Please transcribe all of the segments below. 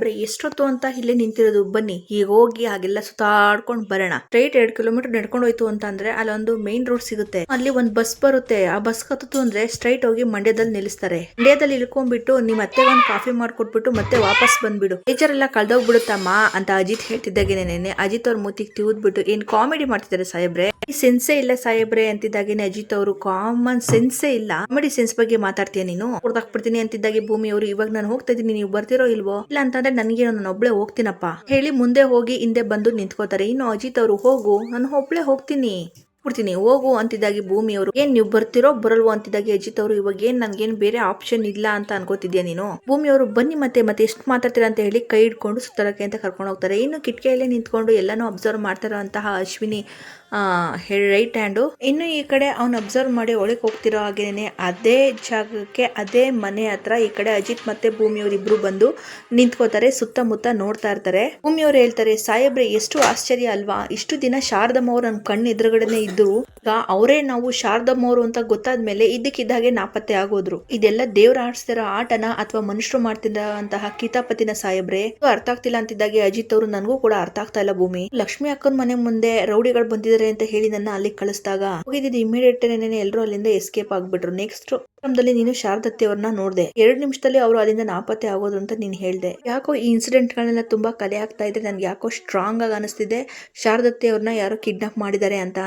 ಬರೀ ಎಷ್ಟೊತ್ತು ಅಂತ ಇಲ್ಲೇ ನಿಂತಿರೋದು. ಬನ್ನಿ ಈಗ ಹೋಗಿ ಹಾಗೆಲ್ಲ ಸುತ್ತಾಡ್ಕೊಂಡು ಬರೋಣ. ಸ್ಟ್ರೈಟ್ ಎರಡ್ ಕಿಲೋಮೀಟರ್ ನಡ್ಕೊಂಡು ಹೋಯ್ತು ಅಂತ ಅಂದ್ರೆ ಅಲ್ಲೊಂದು ಮೇನ್ ರೋಡ್ ಸಿಗುತ್ತೆ. ಅಲ್ಲಿ ಒಂದ್ ಬಸ್ ಬರುತ್ತೆ. ಆ ಬಸ್ ಕತ್ತು ಅಂದ್ರೆ ಸ್ಟ್ರೈಟ್ ಹೋಗಿ ಮಂಡ್ಯದಲ್ಲಿ ನಿಲ್ಲಿಸ್ತಾರೆ. ಮಂಡ್ಯದಲ್ಲಿ ಇಳ್ಕೊಂಡ್ಬಿಟ್ಟು ನಿಮ್ ಅತ್ತೆಗೊಂದು ಕಾಫಿ ಮಾಡ್ಕೊಟ್ಬಿಟ್ಟು ಮತ್ತೆ ವಾಪಸ್ ಬಂದ್ಬಿಡು. ಟೀಚರ್ ಎಲ್ಲ ಕಳ್ದೋಗ್ಬಿಡುತ್ತಮ್ಮ ಅಂತ ಅಜಿತ್ ಹೇಳ್ತಿದ್ದಾಗೇನೆ ನೆನೆ ಅಜಿತ್ ಅವ್ರ ಮೂತಿಗೆ ತಿವಿದ್ಬಿಟ್ಟು, ಏನ್ ಕಾಮಿಡಿ ಮಾಡ್ತಿದ್ದಾರೆ ಸಾಹೇಬ್ರೆ? ಸೆನ್ಸೆ ಇಲ್ಲ ಸಾಹೇಬ್ರೆ ಅಂತಿದ್ದಾಗೇನೆ ಅಜಿತ್ ಅವರು. ಕಾಮನ್ ಸೆನ್ಸೇ ಇಲ್ಲ. ಕಾಮಿಡಿ ಸೆನ್ಸ್ ಬಗ್ಗೆ ಮಾತಾಡ್ತೀಯ ನೀನು? ಹೊಡೆದಾಕ್ಬಿಡ್ತೀನಿ ಅಂತಿದ್ದಾಗೆ ಭೂಮಿ ಅವರು. ಇವಾಗ ನಾನು ಹೋಗ್ತಾ ಇದೀನಿ ನೀವು ಬರ್ತಿರೋ ಇಲ್ವೋ? ಇಲ್ಲ ನನಗೆ ನಾನು ಒಬ್ಳೆ ಹೋಗ್ತೀನಪ್ಪ. ಹೇಳಿ ಮುಂದೆ ಹೋಗಿ ಹಿಂದೆ ಬಂದು ನಿಂತ್ಕೋತಾರೆ. ಇನ್ನು ಅಜಿತ್ ಅವರು ಹೋಗು, ನಾನು ಒಬ್ಳೆ ಹೋಗ್ತೀನಿ. ಬಿಡ್ತೀನಿ ಹೋಗು ಅಂತಿದ್ದಾಗಿ ಭೂಮಿ ಅವರು ಏನ್ ನೀವು ಬರ್ತಿರೋ ಬರಲ್ವೋ ಅಂತಿದ್ದಾಗಿ ಅಜಿತ್ ಅವರು ಇವಾಗ ಏನ್ ನನ್ಗೇನ್ ಬೇರೆ ಆಪ್ಷನ್ ಇಲ್ಲ ಅಂತ ಅನ್ಕೋತಿದ್ಯಾ ನೀನು? ಭೂಮಿ ಅವರು ಬನ್ನಿ ಮತ್ತೆ ಮತ್ತೆ ಎಷ್ಟು ಮಾತಾಡ್ತೀರಾ ಅಂತ ಹೇಳಿ ಕೈ ಹಿಡ್ಕೊಂಡು ಸುತ್ತಲಕ್ಕೆ ಅಂತ ಕರ್ಕೊಂಡು ಹೋಗ್ತಾರೆ. ಇನ್ನು ಕಿಟಕಿಯಲ್ಲೇ ನಿಂತ್ಕೊಂಡು ಎಲ್ಲಾನು ಅಬ್ಸರ್ವ್ ಮಾಡ್ತಾರೋ ಅಂತಹ ಅಶ್ವಿನಿ ರೈಟ್ ಹ್ಯಾಂಡು ಇನ್ನು ಈ ಕಡೆ ಅವ್ನು ಅಬ್ಸರ್ವ್ ಮಾಡಿ ಒಳಗೆ ಹೋಗ್ತಿರೋ ಹಾಗೇನೆ ಅದೇ ಜಾಗಕ್ಕೆ, ಅದೇ ಮನೆ ಹತ್ರ ಈ ಕಡೆ ಅಜಿತ್ ಮತ್ತೆ ಭೂಮಿಯವರಿಬ್ರು ಇಬ್ರು ಬಂದು ನಿಂತ್ಕೋತಾರೆ, ಸುತ್ತಮುತ್ತ ನೋಡ್ತಾ ಇರ್ತಾರೆ. ಭೂಮಿಯವರು ಹೇಳ್ತಾರೆ, ಸಾಹೇಬ್ರೆ, ಎಷ್ಟು ಆಶ್ಚರ್ಯ ಅಲ್ವಾ? ಇಷ್ಟು ದಿನ ಶಾರದಮ್ಮ ಅವ್ರು ನನ್ನ ಕಣ್ಣು ಎದುರುಗಡೆನೆ ಇದ್ರು ಈಗ ಅವರೇ ನಾವು ಶಾರದಮ್ಮವರು ಅಂತ ಗೊತ್ತಾದ್ಮೇಲೆ ಇದ್ದಕ್ಕಿದ್ದಾಗೆ ನಾಪತ್ತೆ ಆಗೋದ್ರು. ಇದೆಲ್ಲ ದೇವ್ರ ಆಡಿಸ್ತಿರೋ ಆಟನ ಅಥವಾ ಮನುಷ್ಯರು ಮಾಡ್ತಿದ್ದಂತಹ ಕಿತಾಪತಿನ ಸಾಹೇಬ್ರೆ. ಅರ್ಥ ಆಗ್ತಿಲ್ಲ ಅಂತಿದ್ದಾಗೆ ಅಜಿತ್ ಅವರು ನನಗೂ ಕೂಡ ಅರ್ಥ ಆಗ್ತಾ ಇಲ್ಲ ಭೂಮಿ. ಲಕ್ಷ್ಮಿ ಅಕ್ಕನ ಮನೆ ಮುಂದೆ ರೌಡಿಗಳು ಬಂದಿದ್ದಾರೆ ಅಂತ ಹೇಳಿ ನನ್ನ ಅಲ್ಲಿ ಕಳಿಸಿದಾಗ ಹೋಗಿದ್ದು ಇಮಿಡಿಯೇಟ್ ಎಲ್ಲರೂ ಅಲ್ಲಿಂದ ಎಸ್ಕೇಪ್ ಆಗ್ಬಿಟ್ರು. ನೆಕ್ಸ್ಟ್ ನೀನು ಶಾರದತ್ತಿ ಅವ್ರನ್ನ ನೋಡ್ದೆ. ಎರಡು ನಿಮಿಷದಲ್ಲಿ ಅವರು ಅಲ್ಲಿಂದ ನಾಪತ್ತೆ ಆಗೋದು ಅಂತ ನೀನ್ ಹೇಳ್ದೆ. ಯಾಕೋ ಈ ಇನ್ಸಿಡೆಂಟ್ ಗಳನ್ನೆಲ್ಲ ತುಂಬಾ ಕಲೆ ಆಗ್ತಾ ಇದೆ. ನನ್ಗೆ ಯಾಕೋ ಸ್ಟ್ರಾಂಗ್ ಆಗಿ ಅನಿಸ್ತಿದೆ. ಶಾರದತ್ತಿ ಅವ್ರನ್ನ ಯಾರೋ ಕಿಡ್ನಾಪ್ ಮಾಡಿದ್ದಾರೆ ಅಂತ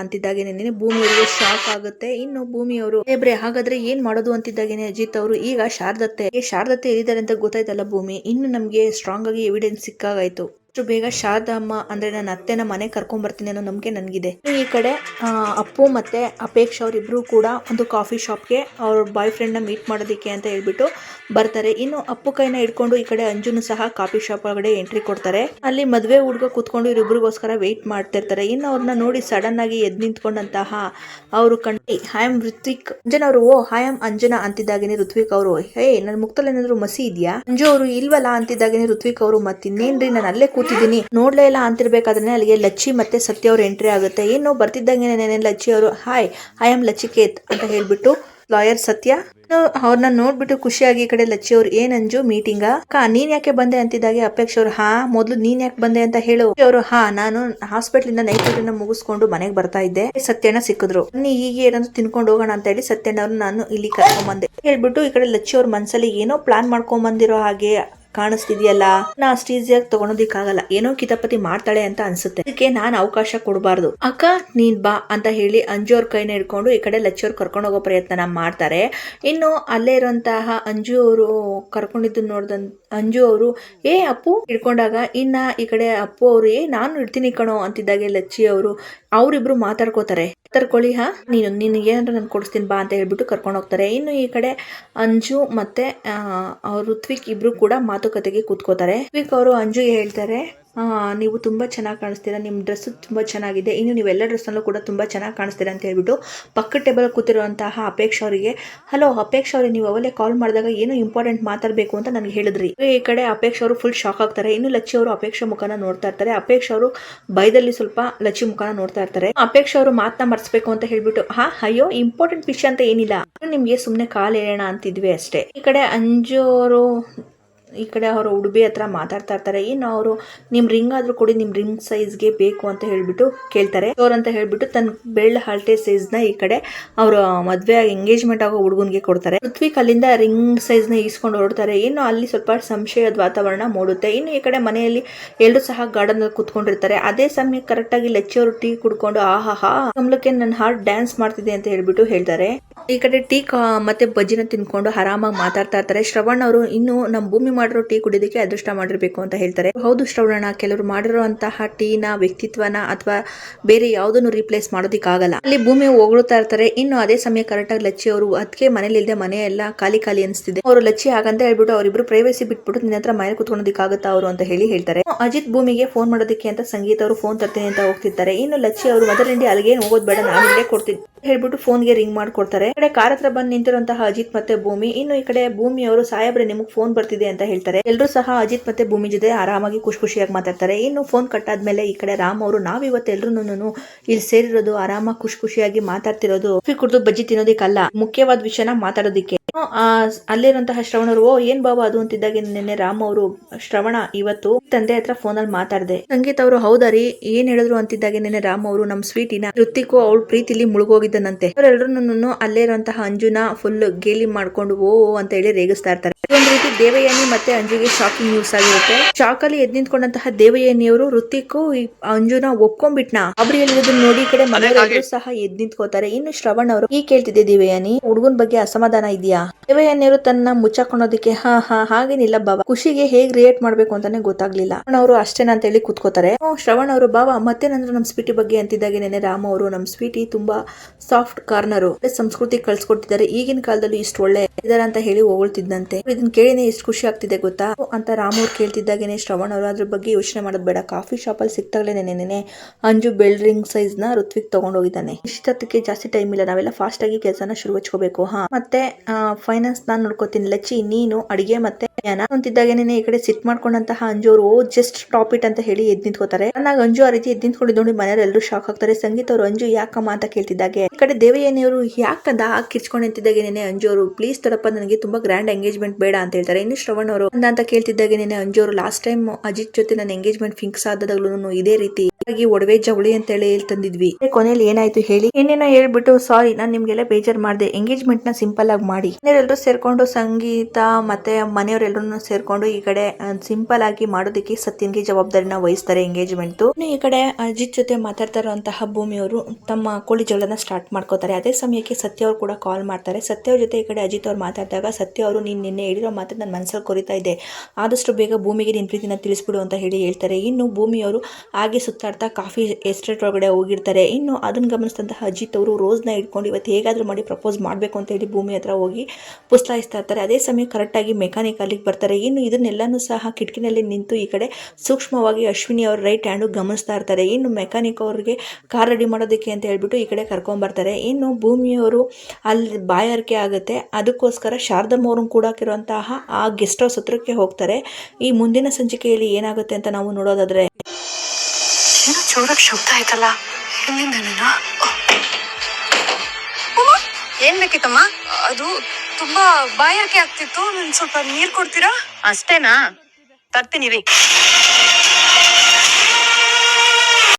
ಅಂತಿದ್ದಾಗೇನೆ ಭೂಮಿ ಅವರಿಗೆ ಶಾಕ್ ಆಗುತ್ತೆ. ಇನ್ನು ಭೂಮಿಯವರು ಏಬ್ರೆ, ಹಾಗಾದ್ರೆ ಏನ್ ಮಾಡೋದು ಅಂತಿದ್ದಾಗೇನೆ ಅಜಿತ್ ಅವರು. ಈಗ ಶಾರದತ್ತೆ ಶಾರದತ್ತೆ ಎಲ್ಲಿದ್ದಾರೆ ಅಂತ ಗೊತ್ತಾಯ್ತಲ್ಲ ಭೂಮಿ. ಇನ್ನು ನಮ್ಗೆ ಸ್ಟ್ರಾಂಗ್ ಆಗಿ ಎವಿಡೆನ್ಸ್ ಸಿಕ್ಕಾಗಾಯ್ತು. ಅಷ್ಟು ಬೇಗ ಶಾರದಾ ಅಮ್ಮ ಅಂದ್ರೆ ನನ್ನ ಅತ್ತೆನ ಮನೆ ಕರ್ಕೊಂಡ್ ಬರ್ತೀನಿ ಅನ್ನೋ ನಂಬಿಕೆ ನನಗಿದೆ. ಈ ಕಡೆ ಅಪ್ಪು ಮತ್ತೆ ಅಪೇಕ್ಷ ಅವರಿಬ್ರು ಕೂಡ ಒಂದು ಕಾಫಿ ಶಾಪ್ಗೆ ಅವ್ರ ಬಾಯ್ ಫ್ರೆಂಡ್ನ ಮೀಟ್ ಮಾಡೋದಕ್ಕೆ ಅಂತ ಹೇಳ್ಬಿಟ್ಟು ಬರ್ತಾರೆ. ಇನ್ನು ಅಪ್ಪು ಕೈನ ಹಿಡ್ಕೊಂಡು ಈ ಕಡೆ ಅಂಜುನು ಸಹ ಕಾಫಿ ಶಾಪ್ ಒಳಗಡೆ ಎಂಟ್ರಿ ಕೊಡ್ತಾರೆ. ಅಲ್ಲಿ ಮದುವೆ ಹುಡುಗ ಕೂತ್ಕೊಂಡು ಇವರಿಬ್ರಿಗೋಸ್ಕರ ವೆಯ್ಟ್ ಮಾಡ್ತಿರ್ತಾರೆ ಇನ್ನು ಅವ್ರನ್ನ ನೋಡಿ ಸಡನ್ ಆಗಿ ಎದ್ ನಿಂತ್ಕೊಂಡಂತಹ ಅವರು ಕಣ್ಣಿ ಐ ಆಮ್ ಋತ್ವಿಕ್ ಅಂಜನ್ ಅವರು, ಓ ಐ ಆಮ್ ಅಂಜನಾ ಅಂತಿದ್ದಾಗೇನೆ ಋತ್ವಿಕ್ ಅವರು. ಹೇ ನನ್ನ ಮುಕ್ತಲ್ಲಿ ಏನಾದ್ರು ಮಸಿ ಇದೆಯಾ? ಅಂಜು ಅವರು, ಇಲ್ವಲ್ಲ ಅಂತಿದ್ದಾಗೇನೆ ಋತ್ವಿಕ್ ಅವರು, ಮತ್ತಿನ್ನೇನ್ರಿ, ನಾನು ಅಲ್ಲೇ ಕೂತಿದ್ದೀನಿ. ನೋಡ್ಲೇ ಇಲ್ಲ ಅಂತಿರ್ಬೇಕಾದ್ರೆ ಅಲ್ಲಿಗೆ ಲಚ್ಚಿ ಮತ್ತೆ ಸತ್ಯ ಅವ್ರ ಎಂಟ್ರಿ ಆಗುತ್ತೆ. ಏನು ಬರ್ತಿದ್ದಂಗೆ ನೆನೆ ಲಚ್ಚಿ ಅವರು ಹಾಯ್ ಐ ಆಮ್ ಲಚ್ಚಿಕೇತ್ ಅಂತ ಹೇಳ್ಬಿಟ್ಟು ಲಾಯರ್ ಸತ್ಯ ಅವ್ರನ್ನ ನೋಡ್ಬಿಟ್ಟು ಖುಷಿಯಾಗಿ ಈ ಕಡೆ ಲಚ್ಚಿ ಅವ್ರು, ಏನ್ ಅಂಜು ಮೀಟಿಂಗ್ ಕಾ, ನೀನ್ ಯಾಕೆ ಬಂದೆ? ಅಂತಿದ್ದಾಗೆ ಅಪೇಕ್ಷ ಅವ್ರು, ಹಾ, ಮೊದ್ಲು ನೀನ್ ಯಾಕೆ ಬಂದೆ ಅಂತ ಹೇಳು. ಅವರು, ಹಾ, ನಾನು ಹಾಸ್ಪಿಟಲ್ ಇಂದ ನೈಟ್ ಡ್ಯೂಟಿನ ಮುಗಿಸ್ಕೊಂಡು ಮನೆಗೆ ಬರ್ತಾ ಇದ್ದೆ. ಸತ್ಯಣ್ಣ ಸಿಕ್ಕಿದ್ರು. ನೀ ಈಗ ಏನಾದ್ರು ತಿನ್ಕೊಂಡು ಹೋಗೋಣ ಅಂತ ಹೇಳಿ ಸತ್ಯಣ್ಣ ಅವ್ರು ನಾನು ಇಲ್ಲಿ ಕರ್ಕೊಂಡ್ ಬಂದೆ ಹೇಳ್ಬಿಟ್ಟು ಈ ಕಡೆ ಲಚ್ಚಿ ಅವ್ರ ಮನ್ಸಲ್ಲಿ ಏನೋ ಪ್ಲಾನ್ ಮಾಡ್ಕೊಂಡ್ ಬಂದಿರೋ ಹಾಗೆ ಕಾಣಿಸ್ತಿದ್ಯಲ್ಲ? ನಾ ಅಷ್ಟು ಈಸಿಯಾಗಿ ತಗೊಳೋದಿಕ್ಕಾಗಲ್ಲ. ಏನೋ ಕಿತಾಪತಿ ಮಾಡ್ತಾಳೆ ಅಂತ ಅನ್ಸುತ್ತೆ. ಅದಕ್ಕೆ ನಾನು ಅವಕಾಶ ಕೊಡಬಾರ್ದು. ಅಕ್ಕ, ನೀನ್ ಬಾ ಅಂತ ಹೇಳಿ ಅಂಜು ಅವ್ರ ಕೈನ ಹಿಡ್ಕೊಂಡು ಈ ಕಡೆ ಲಚ್ಚಿ ಅವ್ರು ಕರ್ಕೊಂಡು ಹೋಗೋ ಪ್ರಯತ್ನ ಮಾಡ್ತಾರೆ. ಇನ್ನು ಅಲ್ಲೇ ಇರುವಂತಹ ಅಂಜು ಅವರು ಕರ್ಕೊಂಡಿದ್ದು ನೋಡ್ದನ್ ಅಂಜು ಅವರು, ಏ ಅಪ್ಪು, ಹಿಡ್ಕೊಂಡಾಗ, ಇನ್ನ ಈ ಕಡೆ ಅಪ್ಪು ಅವರು, ಏ, ನಾನು ಇಡ್ತೀನಿ ಕಣೋ, ಅಂತಿದ್ದಾಗೆ ಲಚ್ಚಿ ಅವರು. ಅವರಿಬ್ರು ಮಾತಾಡ್ಕೋತಾರೆ. ತರ್ಕೊಳ್ಳಿ ಹಾ? ನೀನು ನಿನಗೆ ಏನಾದ್ರು ನಾನು ಕೊಡಿಸ್ತೀನಿ ಬಾ ಅಂತ ಹೇಳ್ಬಿಟ್ಟು ಕರ್ಕೊಂಡು ಹೋಗ್ತಾರೆ. ಇನ್ನು ಈ ಕಡೆ ಅಂಜು ಮತ್ತೆ ಅವ್ರು ಋತ್ವಿಕ್ ಇಬ್ರು ಕೂಡ ಮಾತುಕತೆಗೆ ಕೂತ್ಕೋತಾರೆ. ವಿಕ್ ಅವರು ಅಂಜು ಹೇಳ್ತಾರೆ ನೀವು ತುಂಬಾ ಚೆನ್ನಾಗಿ ಕಾಣಿಸ್ತೀರಾ ನಿಮ್ಮ ಡ್ರೆಸ್ ತುಂಬಾ ಚೆನ್ನಾಗಿದೆ, ಇನ್ನು ನೀವೆಲ್ಲ ಡ್ರೆಸ್ನಲ್ಲೂ ಕೂಡ ತುಂಬಾ ಚೆನ್ನಾಗಿ ಕಾಣಿಸ್ತೀರಾ ಅಂತ ಹೇಳ್ಬಿಟ್ಟು ಪಕ್ಕ ಟೇಬಲ್ ಕೂತಿರುವಂತಹ ಅಪೇಕ್ಷ ಅವರಿಗೆ, ಹಲೋ, ಅಪೇಕ್ಷ ಅವರಿಗೆ ನೀವು ಅವಲೇ ಕಾಲ್ ಮಾಡಿದಾಗ ಏನು ಇಂಪಾರ್ಟೆಂಟ್ ಮಾತಾಡಬೇಕು ಅಂತ ನನಗೆ ಹೇಳಿದ್ರಿ. ಈ ಕಡೆ ಅಪೇಕ್ಷ ಅವರು ಫುಲ್ ಶಾಕ್ ಆಗ್ತಾರೆ. ಇನ್ನು ಲಚ್ಚಿ ಅವರು ಅಪೇಕ್ಷ ಮುಖನ ನೋಡ್ತಾ ಇರ್ತಾರೆ. ಅಪೇಕ್ಷ ಅವರು ಬೈದಲ್ಲಿ ಸ್ವಲ್ಪ ಲಚ್ಚಿ ಮುಖನ ನೋಡ್ತಾ ಇರ್ತಾರೆ. ಅಪೇಕ್ಷ ಅವರು ಮಾತನ್ನ ಮರ್ಸ್ಬೇಕು ಅಂತ ಹೇಳ್ಬಿಟ್ಟು, ಹಾ, ಅಯ್ಯೋ ಇಂಪಾರ್ಟೆಂಟ್ ವಿಷಯ ಅಂತ ಏನಿಲ್ಲ. ನಿಮ್ಗೆ ಸುಮ್ನೆ ಕಾಲ್ ಹೇಳೋಣ ಅಂತಿದ್ವಿ ಅಷ್ಟೇ. ಈ ಕಡೆ ಅಂಜು ಅವರು ಈ ಕಡೆ ಅವರು ಉಡುಪಿ ಹತ್ರ ಮಾತಾಡ್ತಾ ಇರ್ತಾರೆ. ಏನು ಅವರು ನಿಮ್ ರಿಂಗ್ ಆದ್ರೂ ಕೊಡಿ, ನಿಮ್ ರಿಂಗ್ ಸೈಜ್ಗೆ ಬೇಕು ಅಂತ ಹೇಳ್ಬಿಟ್ಟು ಕೇಳ್ತಾರೆ. ಅವ್ರು ಅಂತ ಹೇಳ್ಬಿಟ್ಟು ತನ್ನ ಬೆಳ್ಳ ಹಾಲ್ಟೆ ನ ಈ ಕಡೆ ಅವರು ಮದುವೆ ಎಂಗೇಜ್ಮೆಂಟ್ ಆಗೋ ಹುಡುಗನ್ಗೆ ಕೊಡ್ತಾರೆ. ಪೃಥ್ವಿಕ್ ಅಲ್ಲಿಂದ ರಿಂಗ್ ಸೈಜ್ನ ಈಸ್ಕೊಂಡು ಹೊರಡ್ತಾರೆ. ಏನು ಅಲ್ಲಿ ಸ್ವಲ್ಪ ಸಂಶಯದ ವಾತಾವರಣ ಮೂಡುತ್ತೆ. ಇನ್ನು ಈ ಕಡೆ ಮನೆಯಲ್ಲಿ ಎಲ್ಲರೂ ಸಹ ಗಾರ್ಡನ್ ಅಲ್ಲಿ ಕುತ್ಕೊಂಡಿರ್ತಾರೆ. ಅದೇ ಸಮಯ ಕರೆಕ್ಟ್ ಆಗಿ ಲೆಚ್ಚವರು ಟೀ ಕುಡ್ಕೊಂಡು ಆಹಾಹಾ ಕಮಲಕ್ಕೆ ನನ್ನ ಹಾರ್ಟ್ ಡ್ಯಾನ್ಸ್ ಮಾಡ್ತಿದೆ ಅಂತ ಹೇಳ್ಬಿಟ್ಟು ಹೇಳ್ತಾರೆ. ಈ ಕಡೆ ಟೀ ಮತ್ತೆ ಬಜ್ಜಿನ ತಿನ್ಕೊಂಡು ಆರಾಮಾಗಿ ಮಾತಾಡ್ತಾ ಇರ್ತಾರೆ. ಶ್ರವಣ್ ಅವರು ಇನ್ನು ನಮ್ಮ ಭೂಮಿ ಮಾಡಿರೋ ಟೀ ಕುಡಿಯೋದಕ್ಕೆ ಅದೃಷ್ಟ ಮಾಡಿರಬೇಕು ಅಂತ ಹೇಳ್ತಾರೆ. ಹೌದು ಶ್ರವಣ ಕೆಲವರು ಮಾಡಿರುವಂತಹ ಟೀನ, ವ್ಯಕ್ತಿತ್ವನ ಅಥವಾ ಬೇರೆ ಯಾವುದನ್ನು ರೀಪ್ಲೇಸ್ ಮಾಡೋದಕ್ಕಾಗಲ್ಲ. ಅಲ್ಲಿ ಭೂಮಿ ಹೊಗಳುತ್ತಾ ಇರ್ತಾರೆ. ಇನ್ನು ಅದೇ ಸಮಯ ಕರೆಕ್ಟ್ ಆಗಿ ಲಚ್ಚಿ ಅವರು ಅದಕ್ಕೆ ಮನೇಲಿಲ್ಲದೆ ಮನೆ ಎಲ್ಲ ಖಾಲಿ ಖಾಲಿ ಅನಿಸ್ತಿದೆ. ಅವರು ಲಚ್ಚಿ ಹಾಗಂತ ಹೇಳ್ಬಿಟ್ಟು ಅವರಿಬ್ರು ಪ್ರೈವೇಸಿ ಬಿಟ್ಬಿಟ್ಟು ನಿನ್ನ ಹತ್ರ ಮನೆ ಕುತ್ಕೊಳ್ಳೋದಕ್ಕಾಗತ್ತಾ ಅವರು ಅಂತ ಹೇಳಿ ಹೇಳ್ತಾರೆ. ಅಜಿತ್ ಭೂಮಿಗೆ ಫೋನ್ ಮಾಡೋದಕ್ಕೆ ಅಂತ ಸಂಗೀತ ಅವರು ಫೋನ್ ತರ್ತೀನಿ ಅಂತ ಹೋಗ್ತಿರ್ತಾರೆ. ಇನ್ನು ಲಚ್ಚಿ ಅವರು ಮದರ್ ಅಲ್ಲಿಗೆ ಹೋಗೋದು ಬೇಡ ನಾನು ಇಲ್ಲೇ ಕೊಡ್ತೀನಿ ಹೇಳ್ಬಿಟ್ಟು ಫೋನ್ಗೆ ರಿಂಗ್ ಮಾಡ್ಕೊಡ್ತಾರೆ. ಈ ಕಡೆ ಕಾರ್ ಹತ್ರ ಬಂದು ನಿಂತಿರುವಂತಹ ಅಜಿತ್ ಮತ್ತೆ ಭೂಮಿ. ಇನ್ನು ಈ ಕಡೆ ಭೂಮಿ ಅವರು ಸಾಹೇಬ್ರೆ, ನಿಮಗೆ ಫೋನ್ ಬರ್ತಿದೆ ಅಂತ ಹೇಳ್ತಾರೆ. ಎಲ್ಲರೂ ಸಹ ಅಜಿತ್ ಮತ್ತೆ ಭೂಮಿ ಜೊತೆ ಆರಾಮಾಗಿ ಖುಷಿ ಖುಷಿಯಾಗಿ ಮಾತಾಡ್ತಾರೆ. ಇನ್ನು ಫೋನ್ ಕಟ್ ಆದ್ಮೇಲೆ ಈ ಕಡೆ ರಾಮ್ ಅವರು ನಾವಿವತ್ತು ಎಲ್ರು ಇಲ್ಲಿ ಸೇರಿರೋದು, ಆರಾಮಾಗಿ ಖುಷಿ ಖುಷಿಯಾಗಿ ಮಾತಾಡ್ತಿರೋದು. ಕುಡಿದು ಬಜ್ಜಿ ತಿನ್ನೋದಿಕ್ಕಲ್ಲ ಮುಖ್ಯವಾದ ವಿಷಯನ ಮಾತಾಡೋದಿಕ್ಕೆ. ಅಲ್ಲಿರುವಂತಹ ಶ್ರವಣರು, ಓ, ಏನ್ ಬಾಬಾ ಅದು ಅಂತಿದ್ದಾಗ ನಿನ್ನೆ ರಾಮ್ ಅವರು ಶ್ರವಣ ಇವತ್ತು ತಂದೆ ಹತ್ರ ಫೋನ್ ಅಲ್ಲಿ ಮಾತಾಡ್ದೆ. ಸಂಗೀತ ಅವರು ಹೌದಾರಿ ಏನ್ ಹೇಳಿದ್ರು ಅಂತಿದ್ದಾಗ ನಿನ್ನೆ ರಾಮ್ ಅವರು, ನಮ್ ಸ್ವೀಟಿನ ಋತಿಕು ಅವ್ಳ ಪ್ರೀತಿಲಿ ಮುಳುಗೋಗಿದ್ದನಂತೆ ಅವರೆಲ್ಲರೂ ಅಲ್ಲೇ ಇರುವಂತಹ ಅಂಜುನ ಫುಲ್ ಗೇಲಿ ಮಾಡ್ಕೊಂಡು ಓ ಅಂತ ಹೇಳಿ ರೇಗಿಸ್ತಾ ಇರ್ತಾರೆ. ದೇವಯಾನಿ ಮತ್ತೆ ಅಂಜುಗೆ ಶಾಕಿಂಗ್ ನ್ಯೂಸ್ ಆಗಿರುತ್ತೆ. ಶಾಕ್ ಅಲ್ಲಿ ಎದ್ ನಿಂತ್ಕೊಂಡಂತಹ ದೇವಯಾನಿಯವರು ಋತಿಕು ಈ ಅಂಜುನ ಒಪ್ಕೊಂಡ್ಬಿಟ್ನ? ಅವ್ರು ಹೇಳಿರೋದನ್ನ ನೋಡಿ ಈ ಕಡೆ ಮನೆಯವರು ಸಹ ಎದ್ ನಿಂತ್ಕೋತಾರೆ. ಇನ್ನು ಶ್ರವಣ್ ಅವರು ಈ ಕೇಳ್ತಿದ್ದೆ ದೇವಯಾನಿ ಹುಡುಗನ್ ಬಗ್ಗೆ ಅಸಮಾಧಾನ ಇದೆಯಾ? ದೇವಯಾನಿಯವರು ತನ್ನ ಮುಚ್ಚಾಕೊಳ್ಳೋದಕ್ಕೆ ಹಾ ಹಾ ಹಾಗೇನಿಲ್ಲ ಬಾಬಾ ಖುಷಿಗೆ ಹೇಗ್ ರಿಯಾಕ್ಟ್ ಮಾಡ್ಬೇಕು ಅಂತಾನೆ ಗೊತ್ತಾಗ್ಲಿಲ್ಲ. ಅವರು ಅಷ್ಟೇನಾ ಅಂತ ಹೇಳಿ ಕೂತ್ಕೋತಾರೆ. ಶ್ರವಣ್ ಅವರು ಬಾಬಾ ಮತ್ತೆ ನಂದ್ರು ನಮ್ ಸ್ವೀಟಿ ಬಗ್ಗೆ ಅಂತಿದ್ದಾಗ ನೆನೆ ರಾಮ ಅವರು ನಮ್ ಸ್ವೀಟಿ ತುಂಬಾ ಸಾಫ್ಟ್ ಕಾರ್ನರ್ ಸಂಸ್ಕೃತಿ ಕಳ್ಸಿಕೊಟ್ಟಿದ್ದಾರೆ ಈಗಿನ ಕಾಲದಲ್ಲಿ ಇಷ್ಟು ಒಳ್ಳೆ ಇದಾರ ಅಂತ ಹೇಳಿ ಹೊಗಳ್ತಿದ್ದಂತೆ ಇದನ್ನ ಕೇಳಿನೇ ಎಷ್ಟು ಖುಷಿ ಆಗ್ತಿದೆ ಗೊತ್ತಾ? ಅಂತ ರಾಮ್ ಅವ್ರು ಕೇಳ್ತಿದ್ದಾಗೇನೆ ಶ್ರವಣ್ ಅವರು ಅದ್ರ ಬಗ್ಗೆ ಯೋಚನೆ ಮಾಡೋದು ಬೇಡ. ಕಾಫಿ ಶಾಪ್ ಅಲ್ಲಿ ಸಿಕ್ತಾಗಲೇ ನೆನೆ ಅಂಜು ಬೆಲ್ಡ್ರಿಂಗ್ ಸೈಜ್ನ ಋತ್ವಿಕ್ ತಗೊಂಡೋಗಿದ್ದಾನೆ. ಇಷ್ಟಕ್ಕೆ ಜಾಸ್ತಿ ಟೈಮ್ ಇಲ್ಲ. ನಾವೆಲ್ಲ ಫಾಸ್ಟ್ ಆಗಿ ಕೆಲಸನ ಶುರು ಹಚ್ಕೋಬೇಕು ಹಾ, ಮತ್ತೆ ಫೈನಾನ್ಸ್ ನಾನ್ ನೋಡ್ಕೋತೀನಿ. ಲಚ್ಚಿ, ನೀನು, ಅಡಿಗೆ ಮತ್ತೆ ಜ್ಞಾನ ಅಂತಿದ್ದಾಗೇನೆ ಈ ಕಡೆ ಸಿಟ್ ಮಾಡ್ಕೊಂಡಂತಹ ಅಂಜು ಅವರು, ಓ ಜಸ್ಟ್ ಟಾಪ್ ಇಟ್ ಅಂತ ಹೇಳಿ ಎದ್ ನಿಂತ್ಕೋತಾರೆ. ನಾಗ ಅಂಜು ಆ ರೀತಿ ಎದ್ ನಿಂತ್ಕೊಂಡಿದ್ದು ನೋಡಿ ಮನೆಯವ್ರು ಎಲ್ಲರೂ ಶಾಕ್ ಆಗ್ತಾರೆ. ಸಂಗೀತ ಅವರು, ಅಂಜು ಯಾಕಮ್ಮ ಅಂತ ಕೇಳ್ತಿದ್ದಾಗೆ? ಈ ಕಡೆ ದೇವಯಾನಿ ಯಾಕ ಯಾಕಂದ? ಕಿರ್ಚ್ಕೊಂಡು ನಿಂತಿದ್ದಾಗೆ ನೆನೆ ಅಂಜು ಅವರು. ಪ್ಲೀಸ್ ತಡಪ್ಪ, ನನಗೆ ತುಂಬಾ ಗ್ರ್ಯಾಂಡ್ ಎಂಗೇಜ್ಮೆಂಟ್ ಬೇಡ ಅಂತ ಹೇಳ್ತಾರೆ. ಇನ್ನು ಶ್ರವಣ್ ಅವರು ಅಂತ ಕೇಳ್ತಿದ್ದಾಗೇನೆ ಅಂಜು ಅವರು ಲಾಸ್ಟ್ ಟೈಮ್ ಅಜಿತ್ ಜೊತೆ ನನ್ನ ಎಂಗೇಜ್ಮೆಂಟ್ ಫಿಕ್ಸ್ ಆದಾಗ್ಲೂ ಇದೇ ರೀತಿ ಒಡವೆ ಜವಳಿ ಅಂತ ಹೇಳಿ ತಂದಿದ್ವಿ. ಕೊನೆಯಲ್ಲಿ ಏನಾಯ್ತು ಹೇಳಿ? ಏನೇನೋ ಹೇಳ್ಬಿಟ್ಟು, ಸಾರಿ, ನಾನು ನಿಮ್ಗೆಲ್ಲ ಬೇಜಾರ್ ಮಾಡಿದೆ. ಎಂಗೇಜ್ಮೆಂಟ್ನ ಸಿಂಪಲ್ ಆಗಿ ಮಾಡಿ. ಎಲ್ಲರೂ ಸೇರ್ಕೊಂಡು, ಸಂಗೀತ ಮತ್ತೆ ಮನೆಯವರೆಲ್ಲರೂ ಸೇರ್ಕೊಂಡು ಈ ಕಡೆ ಸಿಂಪಲ್ ಆಗಿ ಮಾಡೋದಕ್ಕೆ ಸತ್ಯನ್ಗೆ ಜವಾಬ್ದಾರಿನ ವಹಿಸ್ತಾರೆ ಎಂಗೇಜ್ಮೆಂಟ್ ಈ ಕಡೆ ಅಜಿತ್ ಜೊತೆ ಮಾತಾಡ್ತಾ ಇರುವಂತಹ ಭೂಮಿಯವರು ತಮ್ಮ ಕೋಳಿ ಜಗಳನ್ನ ಸ್ಟಾರ್ಟ್ ಮಾಡ್ಕೋತಾರೆ. ಅದೇ ಸಮಯಕ್ಕೆ ಸತ್ಯ ಅವರು ಕೂಡ ಕಾಲ್ ಮಾಡ್ತಾರೆ. ಸತ್ಯ ಅವ್ರ ಜೊತೆ ಈ ಕಡೆ ಅಜಿತ್ ಅವ್ರು ಮಾತಾಡಿದಾಗ, ಸತ್ಯ ಅವರು, ನೀನ್ ನಿನ್ನೆ ಹೇಳಿರೋ ಮಾತು ನನ್ನ ಮನಸ್ಸಲ್ಲಿ ಕೊರಿತಾ ಇದೆ. ಆದಷ್ಟು ಬೇಗ ಭೂಮಿಗೆ ನಿನ್ ಪ್ರೀತಿನ ತಿಳಿಸ್ಬಿಡು ಅಂತ ಹೇಳಿ ಹೇಳ್ತಾರೆ. ಇನ್ನು ಭೂಮಿಯವರು ಹಾಗೆ ಸುತ್ತಾಡ್ತಾ ಕಾಫಿ ಎಸ್ಟೇಟ್ ಒಳಗಡೆ ಹೋಗಿರ್ತಾರೆ. ಇನ್ನು ಅದನ್ನ ಗಮನಿಸಿದಂತಹ ಅಜಿತ್ ಅವರು ರೋಸ್ನ ಇಟ್ಕೊಂಡು ಇವತ್ತು ಹೇಗಾದರೂ ಮಾಡಿ ಪ್ರಪೋಸ್ ಮಾಡಬೇಕು ಅಂತ ಹೇಳಿ ಭೂಮಿ ಹತ್ರ ಹೋಗಿ ಪುಸ್ಲಾಯಿಸ್ತಾ ಇರ್ತಾರೆ. ಅದೇ ಸಮಯ ಕರೆಕ್ಟಾಗಿ ಮೆಕ್ಯಾನಿಕ್ ಅಲ್ಲಿಗೆ ಬರ್ತಾರೆ. ಇನ್ನು ಇದನ್ನೆಲ್ಲನೂ ಸಹ ಕಿಟಕಿನಲ್ಲಿ ನಿಂತು ಈ ಕಡೆ ಸೂಕ್ಷ್ಮವಾಗಿ ಅಶ್ವಿನಿ ಅವ್ರ ರೈಟ್ ಹ್ಯಾಂಡು ಗಮನಿಸ್ತಾ ಇರ್ತಾರೆ. ಇನ್ನು ಮೆಕ್ಯಾನಿಕ್ ಅವ್ರಿಗೆ ಕಾರ್ ರೆಡಿ ಮಾಡೋದಕ್ಕೆ ಅಂತ ಹೇಳ್ಬಿಟ್ಟು ಈ ಕಡೆ ಕರ್ಕೊಂಬರ್ತಾರೆ ಇನ್ನು ಭೂಮಿಯವರು ಅಲ್ಲಿ ಬಾಯಾರಿಕೆ ಆಗುತ್ತೆ. ಅದಕ್ಕೋಸ್ಕರ ಶಾರದಮ್ಮ ಅವ್ರನ್ನ ಕೂಡಾಕಿರುವಂತಹ ಆ ಗೆಸ್ಟ್ ಹೌಸ್ ಹತ್ರಕ್ಕೆ ಹೋಗ್ತಾರೆ. ಈ ಮುಂದಿನ ಸಂಚಿಕೆಯಲ್ಲಿ ಏನಾಗುತ್ತೆ ಅಂತ ನಾವು ನೋಡೋದಾದ್ರೆ ಜೋರಾಗಿ ಶಬ್ದ ಆಯ್ತಲ್ಲ? ಎಲ್ಲಿಂದ ನೀನು? ಏನ್ ಬೇಕಿತ್ತಮ್ಮ? ಅದು ತುಂಬಾ ಬಾಯಾಕೆ ಆಗ್ತಿತ್ತು ನನ್ ಸ್ವಲ್ಪ ನೀರ್ ಕೊಡ್ತೀರಾ? ಅಷ್ಟೇನಾ? ತರ್ತೀನಿ ರೀ.